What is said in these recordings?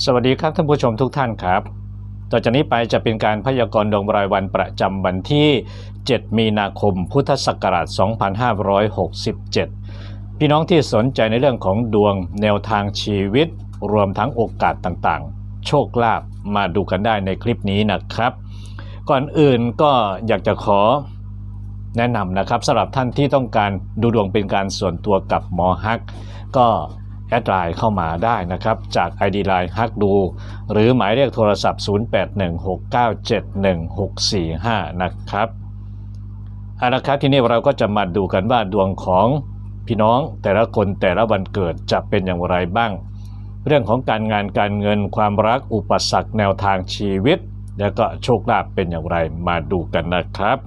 สวัสดีครับท่านผู้ชมทุกท่านครับ ต่อจากนี้ไปจะเป็นการพยากรณ์ดวงรายวันประจำวันที่ 7 มีนาคม พุทธศักราช 2567 พี่น้องที่สนใจในเรื่องของดวงแนวทางชีวิต รวมทั้งโอกาสต่างๆ โชคลาภมาดูกันได้ในคลิปนี้นะครับ ก่อนอื่นก็อยากจะขอแนะนำนะครับสำหรับท่านที่ต้องการดูดวงเป็นการส่วนตัวกับหมอฮัก ก็ แอดไลน์เข้ามาได้นะครับ จาก ID Line ฮักดู หรือหมายเลขโทรศัพท์ 0816971645 นะครับเอาละครับทีนี้เราก็จะมาดูกันว่าดวงของพี่น้องแต่ละคนแต่ละวันเกิดจะเป็นอย่างไรบ้าง เรื่องของการงานการเงินความรักอุปสรรคแนวทางชีวิต แล้วก็โชคลาภเป็นอย่างไรมาดูกันนะครับ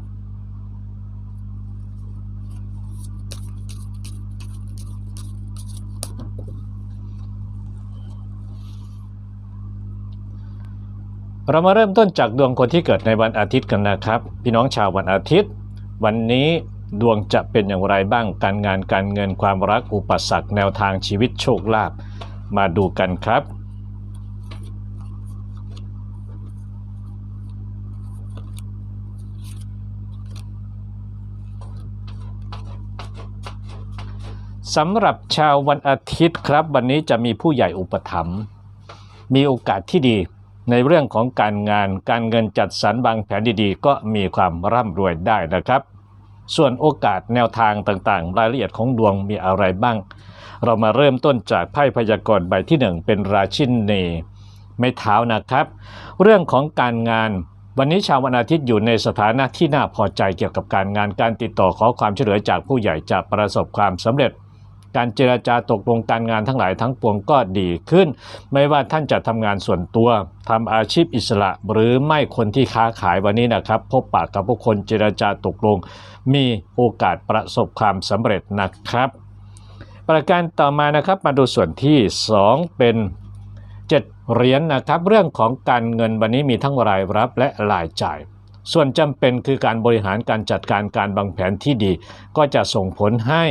เรามาเริ่มต้นจากดวงคนที่เกิดในวันอาทิตย์กันนะครับ พี่น้องชาววันอาทิตย์ วันนี้ดวงจะเป็นอย่างไรบ้างการงานการเงินความรักอุปสรรคแนวทางชีวิตโชคลาภมาดูกันครับ สำหรับชาววันอาทิตย์ครับ วันนี้จะมีผู้ใหญ่อุปถัมภ์มีโอกาสที่ดี ในเรื่องของการงานการเงินจัดสรรวางแผนดีๆ ก็มีความร่ำรวยได้นะครับ ส่วนโอกาสแนวทางต่างๆ รายละเอียดของดวงมีอะไรบ้าง เรามาเริ่มต้นจากไพ่พยากรณ์ใบที่ 1 เป็นราชินีไม่เท้านะครับ เรื่องของการงานวันนี้ชาววันอาทิตย์อยู่ในสถานะที่น่าพอใจเกี่ยวกับการงานการติดต่อขอความช่วยเหลือจากผู้ใหญ่จะประสบความสำเร็จ การเจราจาตกลงการงานทั้งหลายทั้งปวงก็ดีขึ้น ไม่ว่าท่านจะทำงานส่วนตัวทำอาชีพอิสระ หรือไม่คนที่ค้าขายวันนี้นะครับ พบปะกับผู้คนเจราจาตกลง มีโอกาสประสบความสำเร็จนะครับ ประการต่อมานะครับมาดูส่วนที่ 2 เป็น7เหรียญนนะครับ เรื่องของการเงินวันนี้มีทั้งรายรับและรายจ่าย ส่วนจำเป็นคือการบริหารการจัดการการวางแผนที่ดี ก็จะส่งผลให้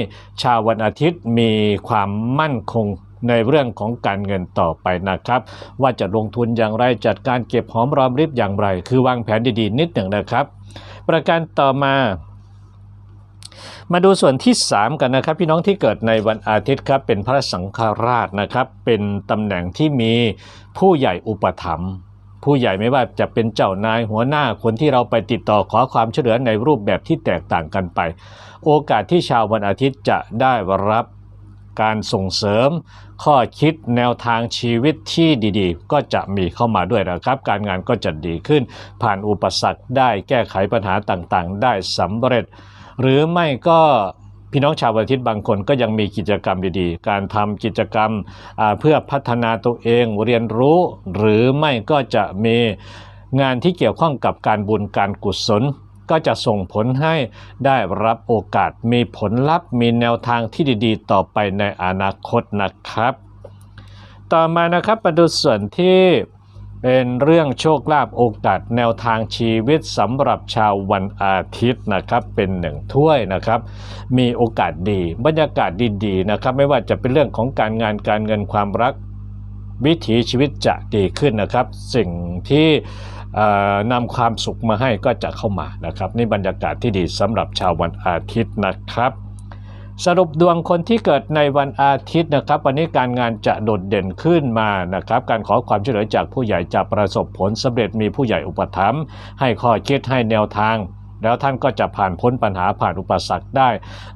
ชาววันอาทิตย์มีความมั่นคงในเรื่องของการเงินต่อไปนะครับ ว่าจะลงทุนอย่างไรจัดการเก็บหอมรอมริบอย่างไร คือวางแผนดีๆ นิดหนึ่งนะครับ ประการต่อมามาดูส่วนที่ 3 กันนะครับ พี่น้องที่เกิดในวันอาทิตย์ครับเป็นพระสังฆราชนะครับ เป็นตำแหน่งที่มีผู้ใหญ่อุปถัมภ์ ผู้ใหญ่ไม่ว่าจะเป็นเจ้านายหัวหน้าคนที่เราไปติดต่อขอความช่วยเหลือในรูปแบบที่แตกต่างกันไป โอกาสที่ชาววันอาทิตย์จะได้รับการส่งเสริม ข้อคิดแนวทางชีวิตที่ดีๆ ก็จะมีเข้ามาด้วยนะครับ การงานก็จะดีขึ้น ผ่านอุปสรรคได้แก้ไขปัญหาต่างๆ ได้สำเร็จ หรือไม่ก็ พี่น้องชาวอาทิตย์บางคนก็ยังมีกิจกรรมดีๆ การทำกิจกรรมเพื่อพัฒนาตัวเองเรียนรู้ หรือไม่ก็จะมีงานที่เกี่ยวข้องกับการบุญการกุศล ก็จะส่งผลให้ได้รับโอกาสมีผลลัพธ์ มีแนวทางที่ดีๆ ต่อไปในอนาคตนะครับ ต่อมานะครับมาดูส่วนที่ เป็นเรื่องโชคลาภโอกาสแนวทางชีวิตสำหรับชาววันอาทิตย์นะครับ เป็นหนึ่งถ้วยนะครับ มีโอกาสดีบรรยากาศดีๆนะครับ ไม่ว่าจะเป็นเรื่องของการงานการเงินความรัก วิถีชีวิตจะดีขึ้นนะครับ สิ่งที่นำความสุขมาให้ก็จะเข้ามานะครับ นี่บรรยากาศที่ดีสำหรับชาววันอาทิตย์นะครับ สรุปดวงคนที่เกิดในวันอาทิตย์นะครับ วันนี้การงานจะโดดเด่นขึ้นมานะครับ การขอความช่วยเหลือจากผู้ใหญ่จะประสบผลสำเร็จมีผู้ใหญ่อุปถัมภ์ให้ข้อคิดให้แนวทาง แล้วท่านก็จะผ่านพ้นปัญหาผ่านอุปสรรคได้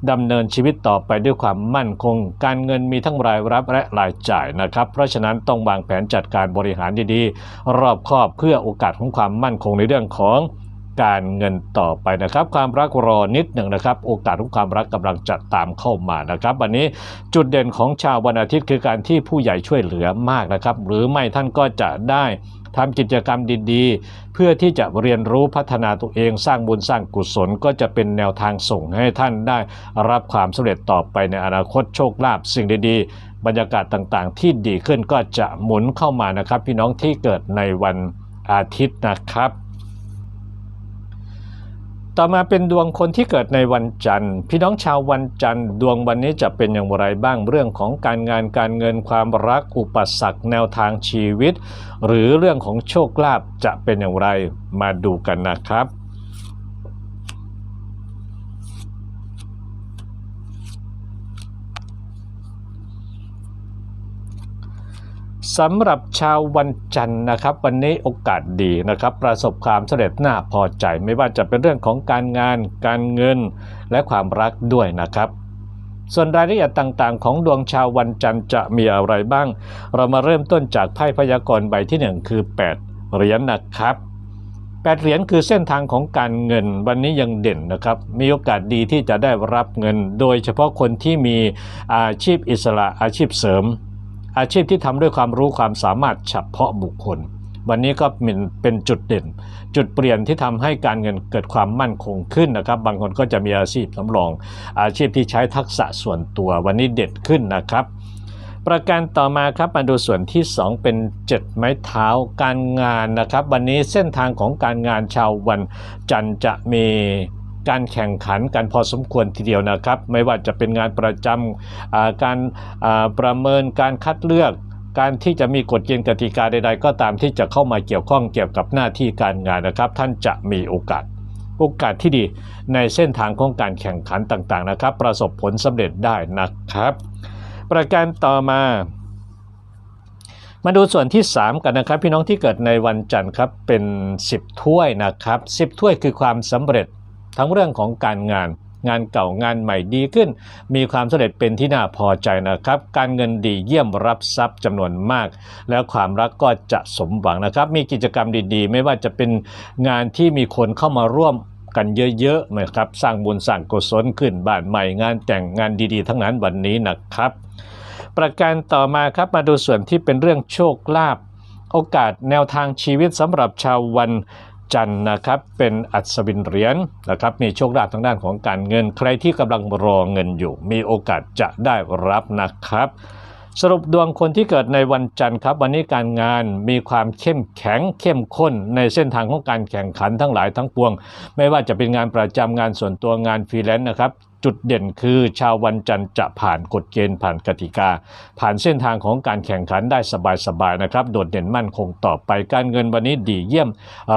ดำเนินชีวิตต่อไปด้วยความมั่นคง การเงินมีทั้งรายรับและรายจ่ายนะครับ เพราะฉะนั้นต้องวางแผนจัดการบริหารดีๆ รอบคอบเพื่อโอกาสของความมั่นคงในเรื่องของ การเงินต่อไปนะครับ ความรักรอนิดหนึ่งนะครับ โอกาสของความรักกำลังจะตามเข้ามานะครับ วันนี้จุดเด่นของชาววันอาทิตย์คือการที่ผู้ใหญ่ช่วยเหลือมากนะครับ หรือไม่ท่านก็จะได้ทำกิจกรรมดีๆ เพื่อที่จะเรียนรู้พัฒนาตัวเองสร้างบุญสร้างกุศลก็จะเป็นแนวทางส่งให้ท่านได้รับความสำเร็จต่อไปในอนาคตโชคลาภสิ่งดีๆ บรรยากาศต่างๆ ที่ดีขึ้นก็จะหมุนเข้ามานะครับ พี่น้องที่เกิดในวันอาทิตย์นะครับ ต่อมาเป็นดวงคนที่เกิดในวันจันทร์ พี่น้องชาววันจันทร์ ดวงวันนี้จะเป็นอย่างไรบ้างเรื่องของการงานการเงินความรักอุปสรรคแนวทางชีวิต หรือเรื่องของโชคลาภจะเป็นอย่างไรมาดูกันนะครับ สำหรับชาววันจันทร์นะครับ วันนี้โอกาสดีนะครับ ประสบความสำเร็จน่าพอใจ ไม่ว่าจะเป็นเรื่องของการงาน การเงิน และความรักด้วยนะครับ ส่วนรายละเอียดต่างๆ ของดวงชาววันจันทร์จะมีอะไรบ้าง เรามาเริ่มต้นจากไพ่พยากรณ์ใบที่ 1 คือ 8 เหรียญนะครับ8เหรียญคือเส้นทางของการเงินวันนี้ยังเด่นนะครับ มีโอกาสดีที่จะได้รับเงิน โดยเฉพาะคนที่มีอาชีพอิสระอาชีพเสริม อาชีพที่ทำด้วยความรู้ความสามารถเฉพาะบุคคล วันนี้ก็เป็นเป็นจุดเด่น จุดเปลี่ยนที่ทำให้การเงินเกิดความมั่นคงขึ้นนะครับ บางคนก็จะมีอาชีพสำรอง อาชีพที่ใช้ทักษะส่วนตัว วันนี้เด็ดขึ้นนะครับ ประการต่อมาครับมาดูส่วนที่ 2 เป็น 7 ไม้เท้าการงานนะครับ วันนี้เส้นทางของการงานชาววันจันทร์จะมี การแข่งขันกันพอสมควรทีเดียวนะครับ ไม่ว่าจะเป็นงานประจำการประเมินการคัดเลือกการที่จะมีกฎเกณฑ์กติกาใด ๆ ก็ตามที่จะเข้ามาเกี่ยวข้องเกี่ยวกับหน้าที่การงานนะครับ ท่านจะมีโอกาส โอกาสที่ดีในเส้นทางของการแข่งขันต่างๆนะครับ ประสบผลสำเร็จได้นะครับ ประการต่อมา มาดูส่วนที่ 3 กันนะครับ พี่น้องที่เกิดในวันจันทร์ครับเป็น 10 ถ้วยนะครับ 10 ถ้วยคือความสำเร็จ ทั้งเรื่องของการงาน งานเก่างานใหม่ดีขึ้น มีความสำเร็จเป็นที่น่าพอใจนะครับ การเงินดีเยี่ยมรับทรัพย์จำนวนมาก แล้วความรักก็จะสมหวังนะครับ มีกิจกรรมดีๆ ไม่ว่าจะเป็นงานที่มีคนเข้ามาร่วมกันเยอะๆนะครับ สร้างบุญสร้างกุศลขึ้นบ้านใหม่งานแต่งงานดีๆ ทั้งนั้นวันนี้นะครับ ประการต่อมาครับมาดูส่วนที่เป็นเรื่องโชคลาภโอกาสแนวทางชีวิตสำหรับชาววัน จันทร์นะครับเป็นอัศวินเหรียญนะครับมีโชคลาภทางด้านของการเงิน ใครที่กำลังรอเงินอยู่ มีโอกาสจะได้รับนะครับ สรุปดวงคนที่เกิดในวันจันทร์ครับ วันนี้การงานมีความเข้มแข็งเข้มข้นในเส้นทางของการแข่งขันทั้งหลายทั้งปวง ไม่ว่าจะเป็นงานประจำงานส่วนตัวงานฟรีแลนซ์นะครับ จุดเด่นคือชาววันจันทร์จะผ่านกฎเกณฑ์ผ่านกติกา ผ่านเส้นทางของการแข่งขันได้สบายๆนะครับ โดดเด่นมั่นคงต่อไปการเงินวันนี้ดีเยี่ยม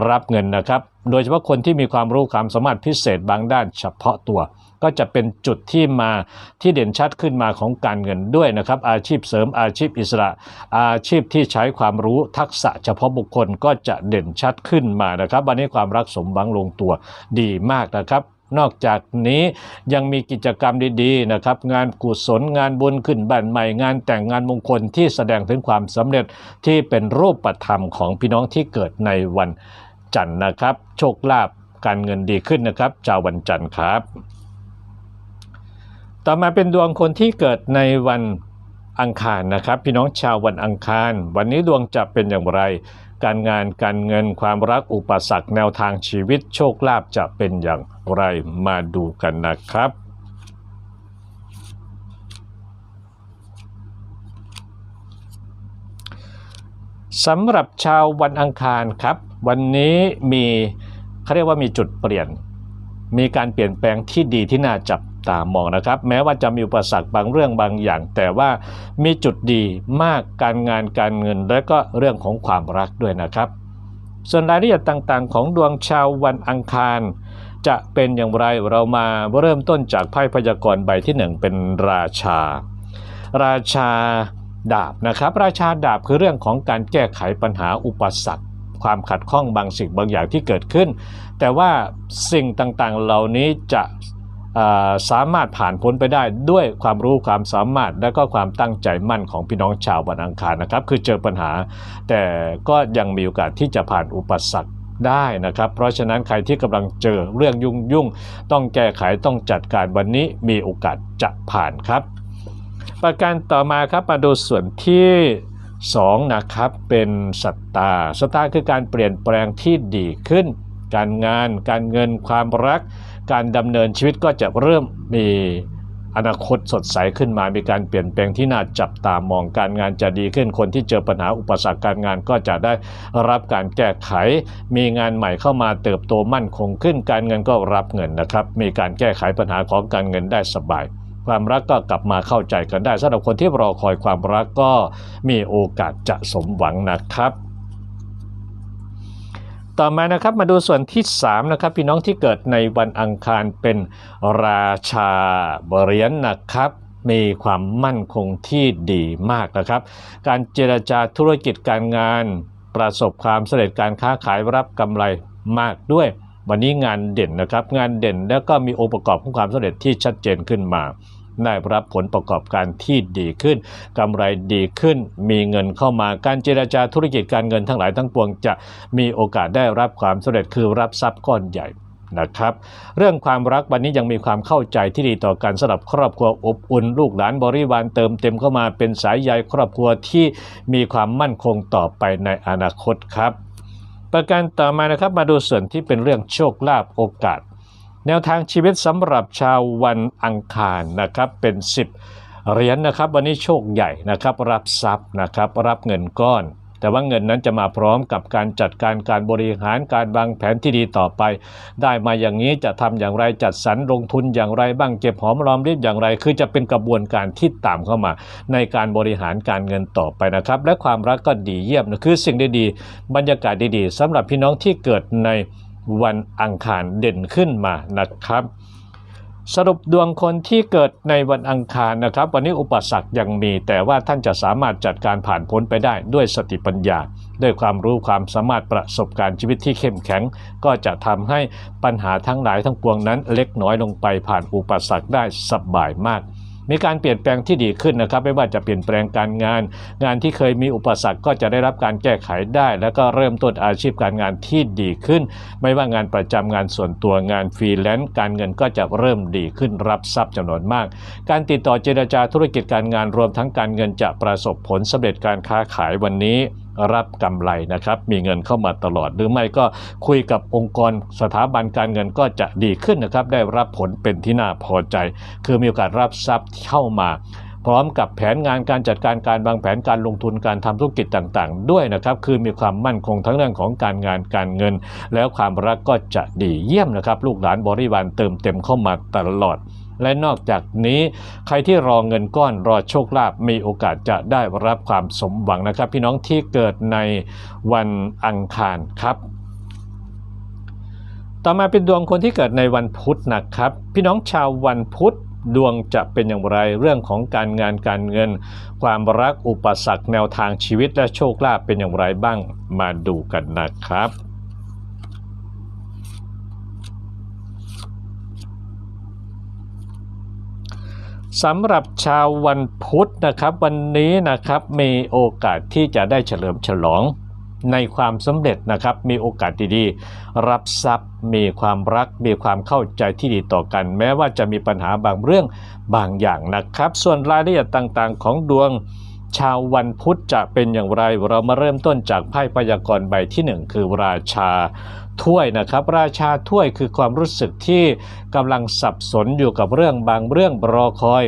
รับเงินนะครับ โดยเฉพาะคนที่มีความรู้ความสามารถพิเศษบางด้านเฉพาะตัว ก็จะเป็นจุดที่มาที่เด่นชัดขึ้นมาของการเงินด้วยนะครับ อาชีพเสริมอาชีพอิสระ อาชีพที่ใช้ความรู้ทักษะเฉพาะบุคคลก็จะเด่นชัดขึ้นมานะครับ วันนี้ความรักสมหวังลงตัวดีมากนะครับ นอกจากนี้ยังมีกิจกรรมดีๆนะครับงานกุศลงานบุญขึ้นบ้านใหม่ งานแต่งงานมงคลที่แสดงถึงความสำเร็จที่เป็นรูปธรรมของพี่น้องที่เกิดในวันจันทร์นะครับ โชคลาภการเงินดีขึ้นนะครับชาววันจันทร์ครับ ต่อมาเป็นดวงคนที่เกิดในวันอังคารนะครับ พี่น้องชาววันอังคาร วันนี้ดวงจะเป็นอย่างไร การงานการเงินความรักอุปสรรคแนวทางชีวิตโชคลาภจะเป็นอย่างไรมาดูกันนะครับสำหรับชาววันอังคารครับ วันนี้มีเขาเรียกว่ามีจุดเปลี่ยน มีการเปลี่ยนแปลงที่ดีที่น่าจับ ตามองนะครับ แม้ว่าจะมีอุปสรรคบางเรื่องบางอย่าง แต่ว่ามีจุดดีมากการงานการเงิน และก็เรื่องของความรักด้วยนะครับ ส่วนรายละเอียดต่างๆ ของดวงชาววันอังคาร จะเป็นอย่างไรเรามาเริ่มต้นจากไพ่พยากรณ์ใบที่หนึ่งเป็นราชา ราชาดาบนะครับ ราชาดาบคือเรื่องของการแก้ไขปัญหาอุปสรรคความขัดข้องบางสิ่งบางอย่างที่เกิดขึ้น แต่ว่าสิ่งต่างๆ เหล่านี้จะ สามารถผ่านพ้นไปได้ด้วยความรู้ความสามารถและก็ความตั้งใจมั่นของพี่น้องชาววันอังคารนะครับ คือเจอปัญหา แต่ก็ยังมีโอกาสที่จะผ่านอุปสรรคได้นะครับ เพราะฉะนั้นใครที่กำลังเจอเรื่องยุ่งยุ่งต้องแก้ไขต้องจัดการวันนี้มีโอกาสจะผ่านครับ ประการต่อมาครับมาดูส่วนที่2นะครับเป็นสตาร์สตาร์คือการเปลี่ยนแปลงที่ดีขึ้น การงาน การเงินความรัก การดำเนินชีวิตก็จะเริ่มมีอนาคตสดใสขึ้นมา มีการเปลี่ยนแปลงที่น่าจับตามองการงานจะดีขึ้น คนที่เจอปัญหาอุปสรรคการงานก็จะได้รับการแก้ไข มีงานใหม่เข้ามาเติบโตมั่นคงขึ้น การเงินก็รับเงินนะครับ มีการแก้ไขปัญหาของการเงินได้สบาย ความรักก็กลับมาเข้าใจกันได้สำหรับคนที่รอคอยความรักก็มีโอกาสจะสมหวังนะครับ ต่อมานะครับมาดูส่วนที่3นะครับพี่น้องที่เกิดในวันอังคารเป็นราชาเหรียนนะครับมีความมั่นคงที่ดีมากนะครับ การเจรจาธุรกิจการงาน ประสบความสำเร็จการค้าขายรับกำไรมากด้วย วันนี้งานเด่นนะครับ งานเด่นแล้วก็มีองค์ประกอบของความสำเร็จที่ชัดเจนขึ้นมา ได้รับผลประกอบการที่ดีขึ้นกำไรดีขึ้น มีเงินเข้ามาการเจราจาธุรกิจการเงินทั้งหลายทั้งปวงจะมีโอกาสได้รับความสำเร็จคือรับทรัพย์ก้อนใหญ่นะครับเรื่องความรักวันนี้ยังมีความเข้าใจที่ดีต่อกันสำหรับครอบครัวอบอุ่นลูกหลานบริวารเติมเต็มเข้ามาเป็นสายใยครอบครัวที่มีความมั่นคงต่อไปในอนาคตครับ ประการต่อมานะครับมาดูส่วนที่เป็นเรื่องโชคลาภโอกาส แนวทางชีวิตสำหรับชาววันอังคารนะครับเป็น 10 เหรียญนะครับ วันนี้โชคใหญ่นะครับรับทรัพย์นะครับรับเงินก้อน แต่ว่าเงินนั้นจะมาพร้อมกับการจัดการการบริหารการวางแผนที่ดีต่อไป ได้มาอย่างนี้จะทำอย่างไรจัดสรรลงทุนอย่างไรบ้างเก็บหอมรอมริบอย่างไร คือจะเป็นกระบวนการที่ตามเข้ามา ในการบริหารการเงินต่อไปนะครับ และความรักก็ดีเยี่ยมนะคือสิ่งดีๆ บรรยากาศดีๆสำหรับพี่น้องที่เกิดใน วันอังคารเด่นขึ้นมานะครับ สรุปดวงคนที่เกิดในวันอังคารนะครับ วันนี้อุปสรรคยังมี แต่ว่าท่านจะสามารถจัดการผ่านพ้นไปได้ด้วยสติปัญญา ด้วยความรู้ความสามารถประสบการณ์ชีวิตที่เข้มแข็ง ก็จะทำให้ปัญหาทั้งหลายทั้งปวงนั้นเล็กน้อยลงไปผ่านอุปสรรคได้สบายมาก มีการเปลี่ยนแปลงที่ดีขึ้นนะครับ ไม่ว่าจะเปลี่ยนแปลงการงาน งานที่เคยมีอุปสรรคก็จะได้รับการแก้ไขได้ แล้วก็เริ่มต้นอาชีพการงานที่ดีขึ้น ไม่ว่างานประจำงานส่วนตัวงานฟรีแลนซ์การเงินก็จะเริ่มดีขึ้นรับทรัพย์จำนวนมาก การติดต่อเจรจาธุรกิจการงานรวมทั้งการเงินจะประสบผลสำเร็จการค้าขายวันนี้รับกำไรนะครับ มีเงินเข้ามาตลอด หรือไม่ก็คุยกับองค์กรสถาบันการเงินก็จะดีขึ้นนะครับ ได้รับผลเป็นที่น่าพอใจ คือมีโอกาสรับทรัพย์เข้ามา พร้อมกับแผนงานการจัดการการวางแผนการลงทุนการทำธุรกิจต่างๆ ด้วยนะครับ คือมีความมั่นคงทั้งเรื่องของการงานการเงิน แล้วความรักก็จะดีเยี่ยมนะครับ ลูกหลานบริวารเติมเต็มเข้ามาตลอด และนอกจากนี้ใครที่รอเงินก้อนรอโชคลาภมีโอกาสจะได้รับความสมหวังนะครับ พี่น้องที่เกิดในวันอังคารครับ ต่อมาเป็นดวงคนที่เกิดในวันพุธนะครับ พี่น้องชาววันพุธดวงจะเป็นอย่างไรเรื่องของการงานการเงิน ความรักอุปสรรคแนวทางชีวิตและโชคลาภเป็นอย่างไรบ้างมาดูกันนะครับ สำหรับชาววันพุธนะครับวันนี้นะครับมีโอกาสที่จะได้เฉลิมฉลองในความสำเร็จนะครับมีโอกาสดีๆ รับทรัพย์มีความรักมีความเข้าใจที่ดีต่อกัน แม้ว่าจะมีปัญหาบางเรื่องบางอย่างนะครับ ส่วนรายละเอียดต่างๆ ของดวงชาววันพุธจะเป็นอย่างไร เรามาเริ่มต้นจากไพ่พยากรณ์ใบที่หนึ่งคือราชา ถ้วยนะครับ ราชาถ้วยคือความรู้สึกที่กำลังสับสนอยู่กับเรื่องบางเรื่องรอคอย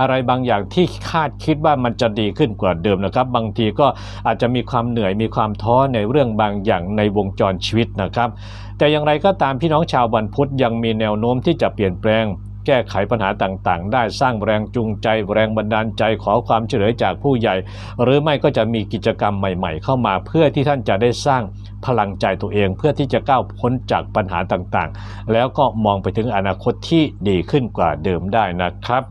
อะไรบางอย่างที่คาดคิดว่ามันจะดีขึ้นกว่าเดิมนะครับ บางทีก็อาจจะมีความเหนื่อยมีความท้อในเรื่องบางอย่างในวงจรชีวิตนะครับ แต่อย่างไรก็ตามพี่น้องชาววันพุธยังมีแนวโน้มที่จะเปลี่ยนแปลง แก้ไขปัญหาต่างๆ ได้สร้างแรงจูงใจ แรงบันดาลใจขอความช่วยเหลือจากผู้ใหญ่ หรือไม่ก็จะมีกิจกรรมใหม่ ๆ เข้ามาเพื่อที่ท่านจะได้สร้างพลังใจตัวเอง เพื่อที่จะก้าวพ้นจากปัญหาต่างๆ แล้วก็มองไปถึงอนาคตที่ดีขึ้นกว่าเดิมได้นะครับ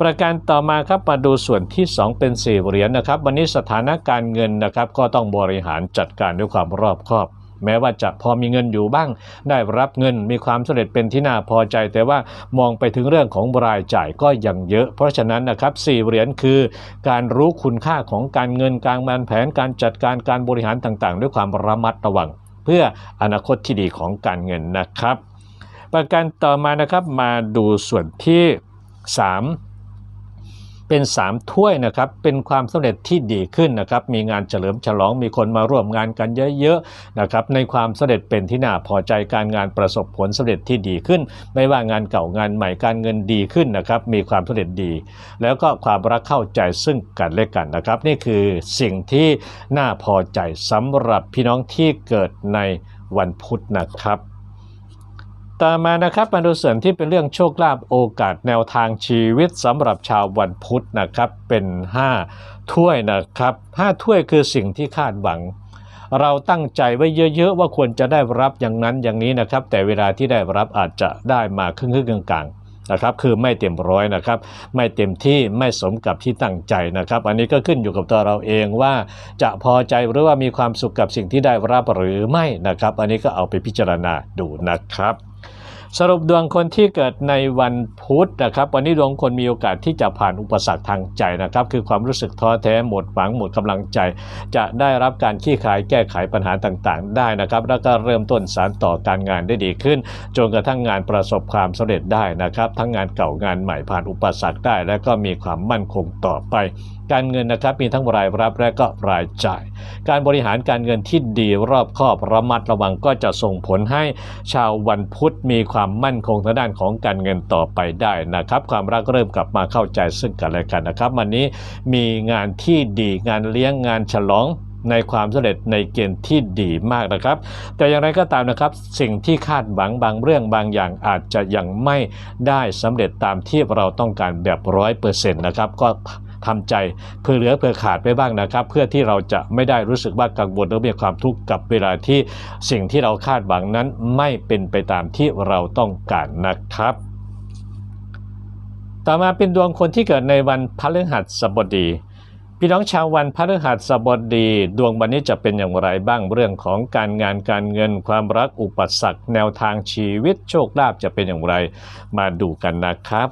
ประการต่อมาครับมาดูส่วนที่ 2 เป็นสี่เหรียญนะครับ วันนี้สถานการเงินนะครับ ก็ต้องบริหารจัดการด้วยความรอบคอบ แม้ว่าจะพอมีเงินอยู่บ้าง ได้รับเงินมีความสำเร็จเป็นที่น่าพอใจ แต่ว่ามองไปถึงเรื่องของรายจ่ายก็ยังเยอะ เพราะฉะนั้นนะครับสี่เหรียญคือ การรู้คุณค่าของการเงินการวางแผนการจัดการการบริหารต่างๆ ด้วยความระมัดระวัง เพื่ออนาคตที่ดีของการเงินนะครับ ประการต่อมานะครับมาดูส่วนที่ 3 เป็นสามถ้วยนะครับเป็นความสำเร็จที่ดีขึ้นนะครับมีงานเฉลิมฉลองมีคนมาร่วมงานกันเยอะๆนะครับในความสำเร็จเป็นที่น่าพอใจการงานประสบผลสำเร็จที่ดีขึ้น ไม่ว่างานเก่างานใหม่การเงินดีขึ้นนะครับมีความสำเร็จดี แล้วก็ความรักเข้าใจซึ่งกันและกันนะครับ นี่คือสิ่งที่น่าพอใจสำหรับพี่น้องที่เกิดในวันพุธนะครับ ต่อมานะครับมาดูส่วนที่เป็นเรื่องโชคลาภโอกาสแนวทางชีวิตสำหรับชาววันพุธนะครับเป็น 5 ถ้วยนะครับ 5 ถ้วยคือสิ่งที่คาดหวัง เราตั้งใจไว้เยอะๆ ว่าควรจะได้รับอย่างนั้นอย่างนี้นะครับ แต่เวลาที่ได้รับอาจจะได้มาครึ่งๆกลางๆ นะครับคือไม่เต็มร้อยนะครับไม่เต็มที่ไม่สมกับที่ตั้งใจนะครับ อันนี้ก็ขึ้นอยู่กับตัวเราเองว่าจะพอใจหรือว่ามีความสุขกับสิ่งที่ได้รับหรือไม่นะครับ อันนี้ก็เอาไปพิจารณาดูนะครับ สรุปดวงคนที่เกิดในวันพุธนะครับ วันนี้ดวงคนมีโอกาสที่จะผ่านอุปสรรคทางใจนะครับ คือความรู้สึกท้อแท้หมดหวังหมดกำลังใจ จะได้รับการขี้คายแก้ไขปัญหาต่างๆ ได้นะครับ แล้วก็เริ่มต้นสารต่อการงานได้ดีขึ้น จนกระทั่งงานประสบความสำเร็จได้นะครับ ทั้งงานเก่างานใหม่ผ่านอุปสรรคได้ และก็มีความมั่นคงต่อไป การเงินนะครับมีทั้งรายรับและก็รายจ่าย การบริหารการเงินที่ดีรอบคอบระมัดระวังก็จะส่งผลให้ชาววันพุธมีความมั่นคงทางด้านของการเงินต่อไปได้นะครับ ความรักเริ่มกลับมาเข้าใจซึ่งกันและกันนะครับ วันนี้มีงานที่ดีงานเลี้ยงงานฉลองในความสำเร็จในเกณฑ์ที่ดีมากนะครับ แต่อย่างไรก็ตามนะครับ สิ่งที่คาดหวังบางเรื่องบางอย่างอาจจะยังไม่ได้สำเร็จตามที่เราต้องการแบบร้อยเปอร์เซ็นต์นะครับ ก็ ทำใจเพื่อเหลือเพื่อขาดไปบ้างนะครับ เพื่อที่เราจะไม่ได้รู้สึกว่ากังวลหรือมีความทุกข์กับเวลาที่สิ่งที่เราคาดหวังนั้นไม่เป็นไปตามที่เราต้องการนะครับ ต่อมาเป็นดวงคนที่เกิดในวันพฤหัสบดีพี่น้องชาววันพฤหัสบดี ดวงวันนี้จะเป็นอย่างไรบ้างเรื่องของการงานการเงินความรักอุปสรรค แนวทางชีวิตโชคลาภจะเป็นอย่างไร มาดูกันนะครับ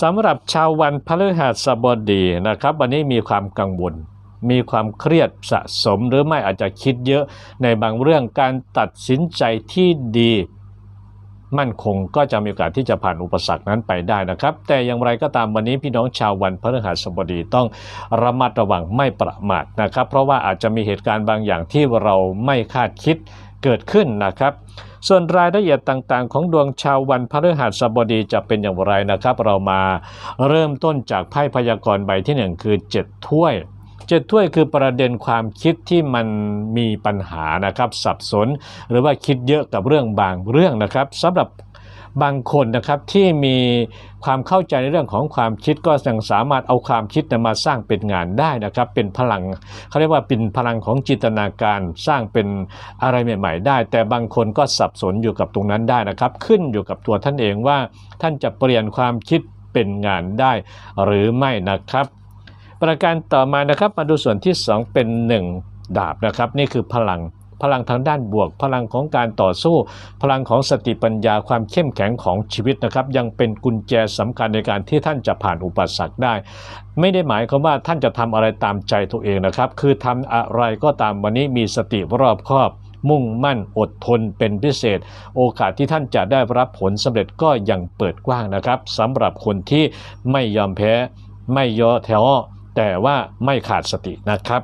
สำหรับชาววันพฤหัสบดีนะครับ วันนี้มีความกังวล มีความเครียดสะสมหรือไม่อาจจะคิดเยอะในบางเรื่องการตัดสินใจที่ดี มั่นคงก็จะมีโอกาสที่จะผ่านอุปสรรคนั้นไปได้นะครับ แต่อย่างไรก็ตามวันนี้พี่น้องชาววันพฤหัสบดีต้องระมัดระวังไม่ประมาทนะครับ เพราะว่าอาจจะมีเหตุการณ์บางอย่างที่เราไม่คาดคิด เกิดขึ้นนะครับ ส่วนรายละเอียดต่างๆ ของดวงชาววันพฤหัสบดีจะเป็นอย่างไรนะครับ เรามาเริ่มต้นจากไพ่พยากรณ์ใบที่หนึ่งคือ 7 ถ้วยเจ็ดถ้วยคือประเด็นความคิดที่มันมีปัญหานะครับสับสน หรือว่าคิดเยอะกับเรื่องบางเรื่องนะครับสำหรับ บางคนนะครับที่มีความเข้าใจในเรื่องของความคิดก็ยังสามารถเอาความคิดมาสร้างเป็นงานได้นะครับ เป็นพลังเขาเรียกว่าเป็นพลังของจินตนาการสร้างเป็นอะไรใหม่ ๆ ได้ แต่บางคนก็สับสนอยู่กับตรงนั้นได้นะครับ ขึ้นอยู่กับตัวท่านเองว่าท่านจะเปลี่ยนความคิดเป็นงานได้หรือไม่นะครับ ประการต่อมานะครับมาดูส่วนที่ 2 เป็น 1 ดาบนะครับ นี่คือพลัง พลังทางด้านบวก พลังของการต่อสู้ พลังของสติปัญญาความเข้มแข็งของชีวิตนะครับ ยังเป็นกุญแจสำคัญในการที่ท่านจะผ่านอุปสรรคได้ ไม่ได้หมายความว่าท่านจะทำอะไรตามใจตัวเองนะครับ คือทำอะไรก็ตามวันนี้มีสติรอบคอบมุ่งมั่นอดทนเป็นพิเศษ โอกาสที่ท่านจะได้รับผลสำเร็จก็ยังเปิดกว้างนะครับสำหรับคนที่ไม่ยอมแพ้ ไม่ย่อแถวแต่ว่าไม่ขาดสตินะครับ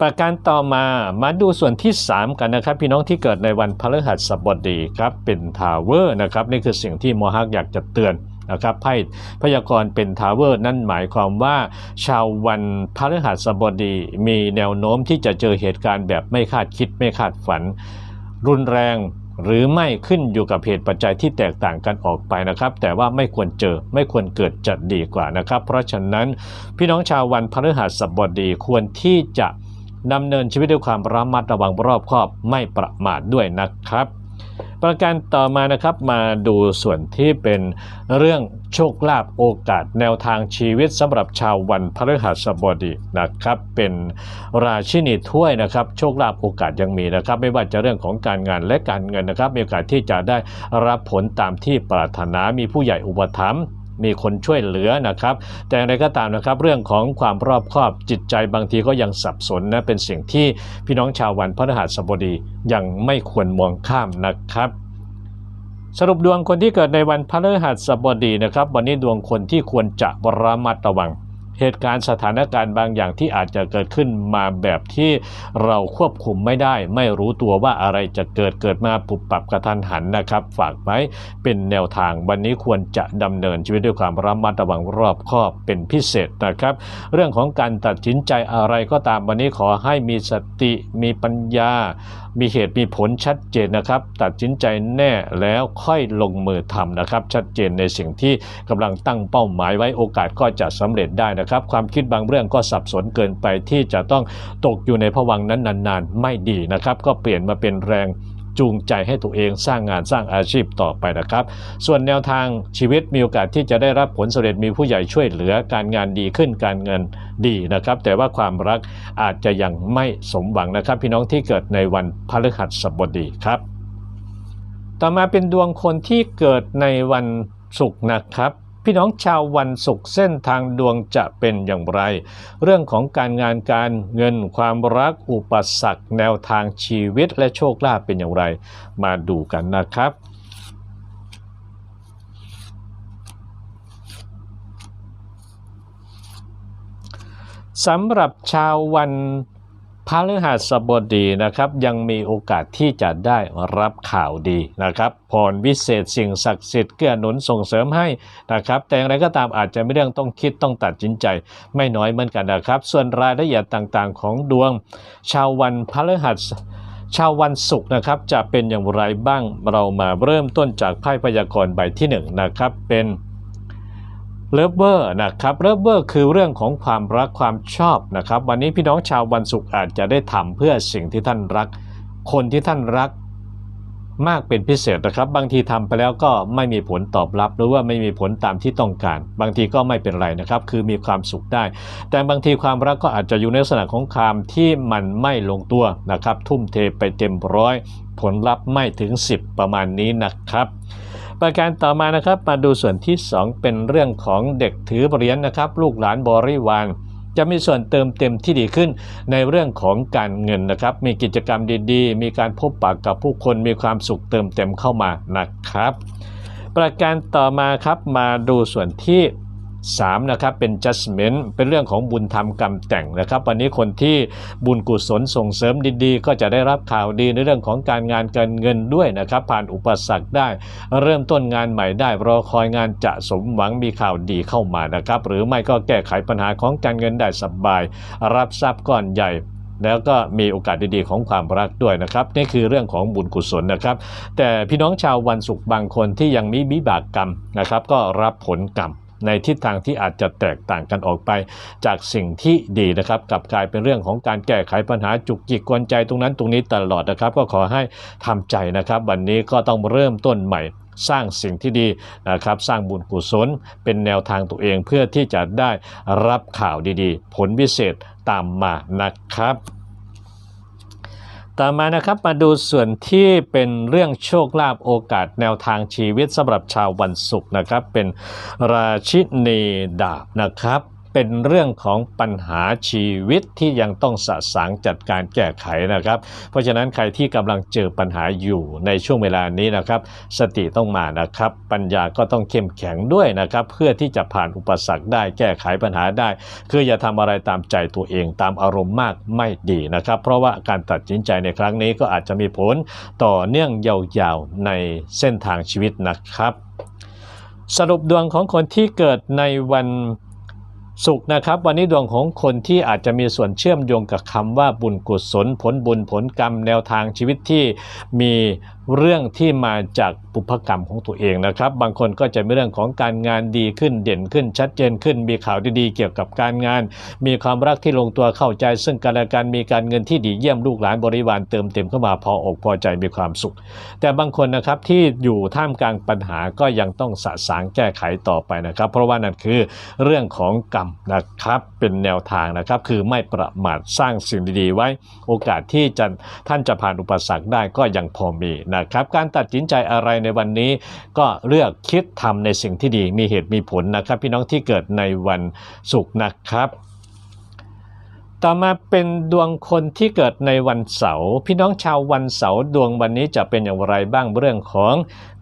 ประการต่อมามาดูส่วนที่ 3 กันนะครับ พี่น้องที่เกิดในวันพฤหัสบดีครับเป็นทาวเวอร์นะครับนี่คือสิ่งที่โมฮักอยากจะเตือนนะครับไพ่พยากรณ์เป็นทาวเวอร์นั่นหมายความว่า ชาววันพฤหัสบดีมีแนวโน้มที่จะเจอเหตุการณ์แบบไม่คาดคิดไม่คาดฝัน รุนแรงหรือไม่ขึ้นอยู่กับเหตุปัจจัยที่แตกต่างกันออกไปนะครับ แต่ว่าไม่ควรเจอไม่ควรเกิดจะดีกว่านะครับ เพราะฉะนั้นพี่น้องชาววันพฤหัสบดีควรที่จะ ดำเนินชีวิตด้วยความระมัดระวังรอบคอบไม่ประมาทด้วยนะครับ ประการต่อมานะครับมาดูส่วนที่เป็นเรื่องโชคลาภโอกาสแนวทางชีวิตสำหรับชาววันพฤหัสบดีนะครับ เป็นราชินีถ้วยนะครับ โชคลาภโอกาสยังมีนะครับ ไม่ว่าจะเรื่องของการงานและการเงินนะครับมีโอกาสที่จะได้รับผลตามที่ปรารถนามีผู้ใหญ่อุปถัมภ์ มีคนช่วยเหลือนะครับ แต่อย่างไรก็ตามนะครับเรื่องของความรอบคอบจิตใจบางทีก็ยังสับสนนะเป็นสิ่งที่พี่น้องชาววันพฤหัสบดียังไม่ควรมองข้ามนะครับสรุปดวงคนที่เกิดในวันพฤหัสบดีนะครับ วันนี้ดวงคนที่ควรจะระมัดระวัง เหตุการณ์สถานการณ์บางอย่างที่อาจจะเกิดขึ้นมาแบบที่เราควบคุมไม่ได้ ไม่รู้ตัวว่าอะไรจะเกิดเกิดมาปุบปับกระทันหันนะครับ ฝากไว้เป็นแนวทางวันนี้ควรจะดำเนินชีวิตด้วยความระมัดระวังรอบคอบเป็นพิเศษนะครับ เรื่องของการตัดสินใจอะไรก็ตามวันนี้ขอให้มีสติมีปัญญา มีเหตุมีผลชัดเจนนะครับ ตัดสินใจแน่แล้วค่อยลงมือทำนะครับ ชัดเจนในสิ่งที่กำลังตั้งเป้าหมายไว้โอกาสก็จะสำเร็จได้นะครับครับ ความคิดบางเรื่องก็สับสนเกินไปที่จะต้องตกอยู่ในภวังนั้นนานๆ ไม่ดีนะครับ ก็เปลี่ยนมาเป็นแรงจูงใจให้ตัวเองสร้างงานสร้างอาชีพต่อไปนะครับ ส่วนแนวทางชีวิตมีโอกาสที่จะได้รับผลสำเร็จมีผู้ใหญ่ช่วยเหลือการงานดีขึ้นการเงินดีนะครับ แต่ว่าความรักอาจจะยังไม่สมหวังนะครับ พี่น้องที่เกิดในวันพฤหัสบดีครับ ต่อมาเป็นดวงคนที่เกิดในวันศุกร์นะครับ พี่น้องชาววันศุกร์เส้นทางดวงจะเป็นอย่างไร เรื่องของการงานการเงินความรักอุปสรรคแนวทางชีวิตและโชคลาภเป็นอย่างไร มาดูกันนะครับสำหรับชาววัน พฤหัสบดีนะครับยังมีโอกาสที่จะได้รับข่าวดีนะครับพรวิเศษสิ่งศักดิ์สิทธิ์เกื้อหนุนส่งเสริมให้นะครับแต่อย่างไรก็ตามอาจจะไม่เรื่องต้องคิดต้องตัดสินใจ ไม่น้อยเหมือนกันนะครับ ส่วนรายละเอียดต่างๆ ของดวง ชาววันพฤหัสชาววันศุกร์นะครับจะเป็นอย่างไรบ้างเรามาเริ่มต้นจากไพ่พยากรณ์ใบที่หนึ่งนะครับเป็น เลิฟเวอร์นะครับเลิฟเวอร์คือเรื่องของความรักความชอบนะครับ วันนี้พี่น้องชาววันศุกร์อาจจะได้ทำเพื่อสิ่งที่ท่านรัก คนที่ท่านรักมากเป็นพิเศษนะครับ บางทีทำไปแล้วก็ไม่มีผลตอบรับ หรือว่าไม่มีผลตามที่ต้องการ บางทีก็ไม่เป็นไรนะครับ คือมีความสุขได้ แต่บางทีความรักก็อาจจะอยู่ในลักษณะของความที่มันไม่ลงตัวนะครับ ทุ่มเทไปเต็มร้อย ผลลัพธ์ไม่ถึง 10 ประมาณนี้นะครับ ประการต่อมานะครับมาดูส่วนที่ 2 เป็นเรื่องของเด็กถือเหรียญนะครับ ลูกหลานบริวารจะมีส่วนเติมเต็มที่ดีขึ้นในเรื่องของการเงินนะครับ มีกิจกรรมดีๆ มีการพบปะกับผู้คนมีความสุขเติมเต็มเข้ามานะครับ ประการต่อมาครับมาดูส่วนที่ 3นะครับเป็น judgment เป็นเรื่องของบุญธรรมกรรมแต่งนะครับ วันนี้คนที่บุญกุศลส่งเสริมดีๆ ก็จะได้รับข่าวดีในเรื่องของการงานการเงินด้วยนะครับ ผ่านอุปสรรคได้ เริ่มต้นงานใหม่ได้รอคอยงานจะสมหวังมีข่าวดีเข้ามานะครับ หรือไม่ก็แก้ไขปัญหาของการเงินได้สบาย รับทรัพย์ก้อนใหญ่แล้วก็มีโอกาสดีๆของความรักด้วยนะครับ นี่คือเรื่องของบุญกุศลนะครับ แต่พี่น้องชาววันศุกร์บางคนที่ยังมีวิบากกรรมนะครับ ก็รับผลกรรม ในทิศทางที่อาจจะแตกต่างกันออกไป จากสิ่งที่ดีนะครับกลับกลายเป็นเรื่องของการแก้ไขปัญหาจุกจิกกวนใจตรงนั้นตรงนี้ตลอดนะครับ ก็ขอให้ทำใจนะครับวันนี้ก็ต้องเริ่มต้นใหม่สร้างสิ่งที่ดีนะครับสร้างบุญกุศลเป็นแนวทางตัวเองเพื่อที่จะได้รับข่าวดีๆ ผลพิเศษตามมานะครับ ต่อมานะครับมาดูส่วนที่เป็นเรื่องโชคลาภโอกาสแนวทางชีวิตสำหรับชาววันศุกร์นะครับ เป็นราชินีดาบนะครับ เป็นเรื่องของปัญหาชีวิตที่ยังต้องสะสางจัดการแก้ไขนะครับ เพราะฉะนั้นใครที่กำลังเจอปัญหาอยู่ในช่วงเวลานี้นะครับ สติต้องมานะครับ ปัญญาก็ต้องเข้มแข็งด้วยนะครับ เพื่อที่จะผ่านอุปสรรคได้แก้ไขปัญหาได้ คืออย่าทำอะไรตามใจตัวเองตามอารมณ์มากไม่ดีนะครับ เพราะว่าการตัดสินใจในครั้งนี้ก็อาจจะมีผลต่อเนื่องยาวๆในเส้นทางชีวิตนะครับ สรุปดวงของคนที่เกิดในวัน สุกนะครับ วันนี้ดวงของคนที่อาจจะมีส่วนเชื่อมโยงกับคำว่าบุญกุศล ผลบุญผลกรรมแนวทางชีวิตที่มี เรื่องที่มาจากปุพกรรมของตัวเองนะครับ บางคนก็จะมีเรื่องของการงานดีขึ้นเด่นขึ้น ชัดเจนขึ้น มีข่าวดีๆเกี่ยวกับการงาน มีความรักที่ลงตัวเข้าใจ ซึ่งกันและกันมีการเงินที่ดีเยี่ยมลูกหลานบริวารเติมเต็มเข้ามาพออกพอใจมีความสุข แต่บางคนนะครับที่อยู่ท่ามกลางปัญหาก็ยังต้องสะสางแก้ไขต่อไปนะครับ เพราะว่านั่นคือเรื่องของกรรมนะครับเป็นแนวทางนะครับคือไม่ประมาทสร้างสิ่งดีๆ ไว้ โอกาสที่จะท่านจะผ่านอุปสรรคได้ก็ยังพอมีนะครับ การตัดสินใจอะไรในวันนี้ ก็เลือกคิดทำในสิ่งที่ดีมีเหตุมีผลนะครับ พี่น้องที่เกิดในวันศุกร์นะครับต่อมาเป็นดวงคนที่เกิดในวันเสาร์พี่น้องชาววันเสาร์ดวงวันนี้จะเป็นอย่างไรบ้างเรื่องของ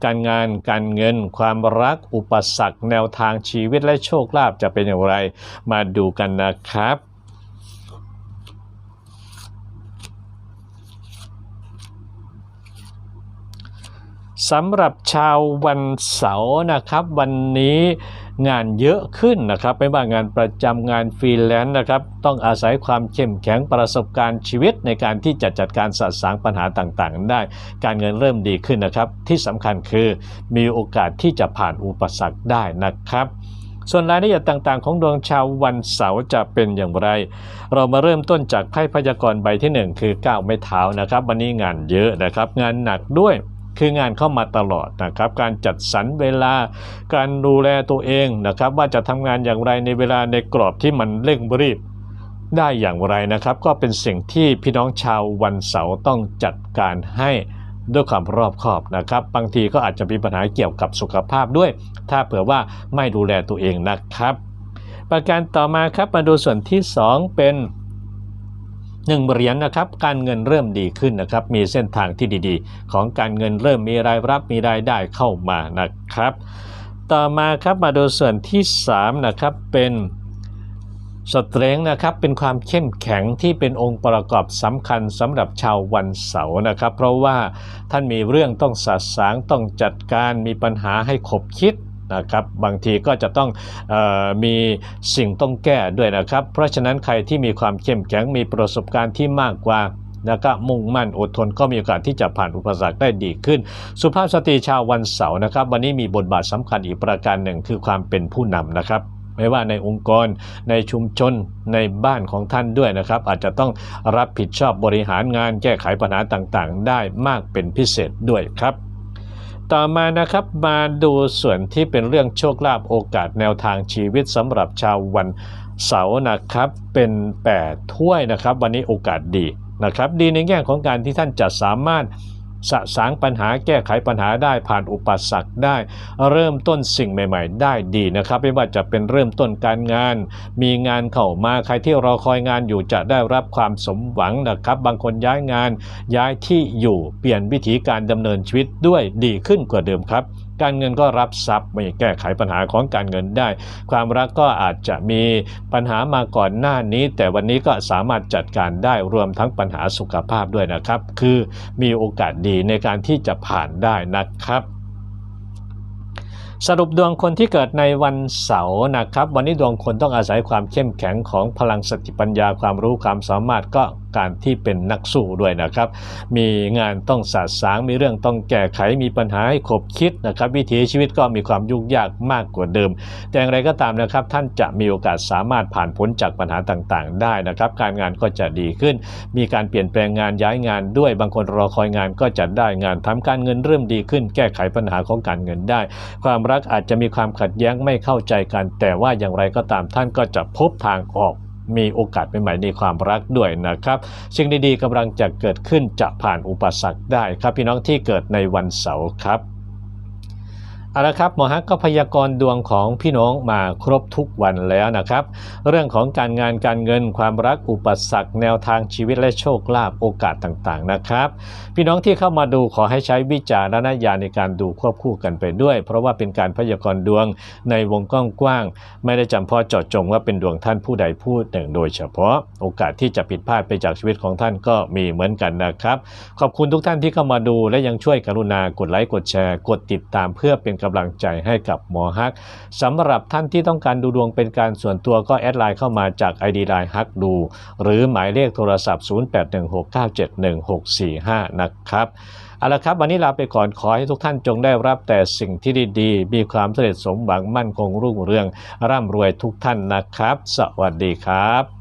การงานการเงิน ความรักอุปสรรค แนวทางชีวิตและโชคลาภจะเป็นอย่างไร มาดูกันนะครับ สำหรับชาววันเสาร์นะครับ วันนี้งานเยอะขึ้นนะครับ ไม่ว่างานประจำงานฟรีแลนซ์นะครับ ต้องอาศัยความเข้มแข็งประสบการณ์ชีวิตในการที่จะจัดการสะสางปัญหาต่างๆ ได้ การเงินเริ่มดีขึ้นนะครับ ที่สำคัญคือมีโอกาสที่จะผ่านอุปสรรคได้นะครับส่วนรายละเอียดต่างๆ ของดวงชาววันเสาร์จะเป็นอย่างไร เรามาเริ่มต้นจากไพ่พยากรณ์ใบที่ 1 คือ 9 ไม้เท้านะครับ วันนี้งานเยอะนะครับ งานหนักด้วย คืองานเข้ามาตลอดนะครับ การจัดสรรเวลา การดูแลตัวเองนะครับ ว่าจะทำงานอย่างไรในเวลาในกรอบที่มันเร่งรีบได้อย่างไรนะครับ ก็เป็นสิ่งที่พี่น้องชาววันเสาร์ต้องจัดการให้ด้วยความรอบคอบนะครับ บางทีก็อาจจะมีปัญหาเกี่ยวกับสุขภาพด้วย ถ้าเผื่อว่าไม่ดูแลตัวเองนะครับ ประการต่อมาครับมาดูส่วนที่ 2 เป็น หนึ่งเหรียญนะครับการเงินเริ่มดีขึ้นนะครับ มีเส้นทางที่ดีๆ ของการเงินเริ่มมีรายรับมีรายได้เข้ามานะครับ ต่อมาครับมาดูส่วนที่3นะครับเป็นสเตรงนะครับเป็นความเข้มแข็งที่เป็นองค์ประกอบสำคัญสำหรับชาววันเสาร์นะครับ เพราะว่าท่านมีเรื่องต้องสะสางต้องจัดการมีปัญหาให้ขบคิด นะครับบางทีก็จะต้องออมีสิ่งต้องแก้ด้วยนะครับ เพราะฉะนั้นใครที่มีความเข้มแข็งมีประสบการณ์ที่มากกว่าแล้วก็มุ่งมั่นอดทนก็มีโอกาสที่จะผ่านอุปสรรคได้ดีขึ้น สุภาพสตรีชาววันเสาร์นะครับ วันนี้มีบทบาทสำคัญอีกประการหนึ่งคือความเป็นผู้นำนะครับ ไม่ว่าในองค์กรในชุมชนในบ้านของท่านด้วยนะครับ อาจจะต้องรับผิดชอบบริหารงานแก้ไขปัญหาต่างๆ ได้มากเป็นพิเศษด้วยครับ ต่อมานะครับมาดูส่วนที่เป็นเรื่องโชคลาภโอกาสแนวทางชีวิตสำหรับชาววันเสาร์นะครับเป็นแปดถ้วยนะครับ วันนี้โอกาสดีนะครับ ดีในแง่ของการที่ท่านจะสามารถ สะสางปัญหาแก้ไขปัญหาได้ผ่านอุปสรรคได้ เริ่มต้นสิ่งใหม่ ๆ ได้ดีนะครับ ไม่ว่าจะเป็นเริ่มต้นการงาน มีงานเข้ามาใครที่รอคอยงานอยู่จะได้รับความสมหวังนะครับ บางคนย้ายงานย้ายที่อยู่เปลี่ยนวิธีการดำเนินชีวิตด้วยดีขึ้นกว่าเดิมครับ การเงินก็รับทรัพย์ไม่แก้ไขปัญหาของการเงินได้ ความรักก็อาจจะมีปัญหามาก่อนหน้านี้ แต่วันนี้ก็สามารถจัดการได้รวมทั้งปัญหาสุขภาพด้วยนะครับ คือมีโอกาสดีในการที่จะผ่านได้นะครับสรุปดวงคนที่เกิดในวันเสาร์นะครับ วันนี้ดวงคนต้องอาศัยความเข้มแข็งของพลังสติปัญญาความรู้ความสามารถก็การที่เป็นนักสู้ด้วยนะครับ มีงานต้องสาสางมีเรื่องต้องแก้ไขมีปัญหาให้ขบคิดนะครับ วิถีชีวิตก็มีความยุ่งยากมากกว่าเดิม แต่อย่างไรก็ตามนะครับ ท่านจะมีโอกาสสามารถผ่านพ้นจากปัญหาต่างๆ ได้นะครับ การงานก็จะดีขึ้น มีการเปลี่ยนแปลงงานย้ายงานด้วยบางคนรอคอยงานก็จะได้งานทำการเงินเริ่มดีขึ้น แก้ไขปัญหาของการเงินได้ ความรักอาจจะมีความขัดแย้งไม่เข้าใจกัน แต่ว่าอย่างไรก็ตามท่านก็จะพบทางออก มีโอกาสใหม่ในความรักด้วยนะครับสิ่งดีๆกำลังจะเกิดขึ้นจะผ่านอุปสรรคได้ครับพี่น้องที่เกิดในวันเสาร์ครับ เอาละครับหมอฮักก็พยากรณ์ดวงของพี่น้องมาครบทุกวันแล้วนะครับ เรื่องของการงานการเงินความรักอุปสรรคแนวทางชีวิตและโชคลาภโอกาสต่างๆนะครับ พี่น้องที่เข้ามาดูขอให้ใช้วิจารณญาณในการดูควบคู่กันไปด้วย เพราะว่าเป็นการพยากรณ์ดวงในวงกว้างๆไม่ได้จำเพาะเจาะจงว่าเป็นดวงท่านผู้ใดผู้หนึ่ง โดยเฉพาะโอกาสที่จะผิดพลาดไปจากชีวิตของท่านก็มีเหมือนกันนะครับ ขอบคุณทุกท่านที่เข้ามาดูและยังช่วยกรุณากดไลค์กดแชร์ กดติดตามเพื่อเป็นกำลังใจให้กับหมอฮักสำหรับท่านที่ต้องการดูดวงเป็นการส่วนตัวก็แอดไลน์เข้ามาจาก ID ไลน์ฮักดู หรือหมายเลขโทรศัพท์ 0816971645 นะครับเอาละครับวันนี้ลาไปก่อนขอให้ทุกท่านจงได้รับแต่สิ่งที่ดีๆ มีความสำเร็จสมหวังมั่นคงรุ่งเรือง ร่ำรวยทุกท่านนะครับ สวัสดีครับ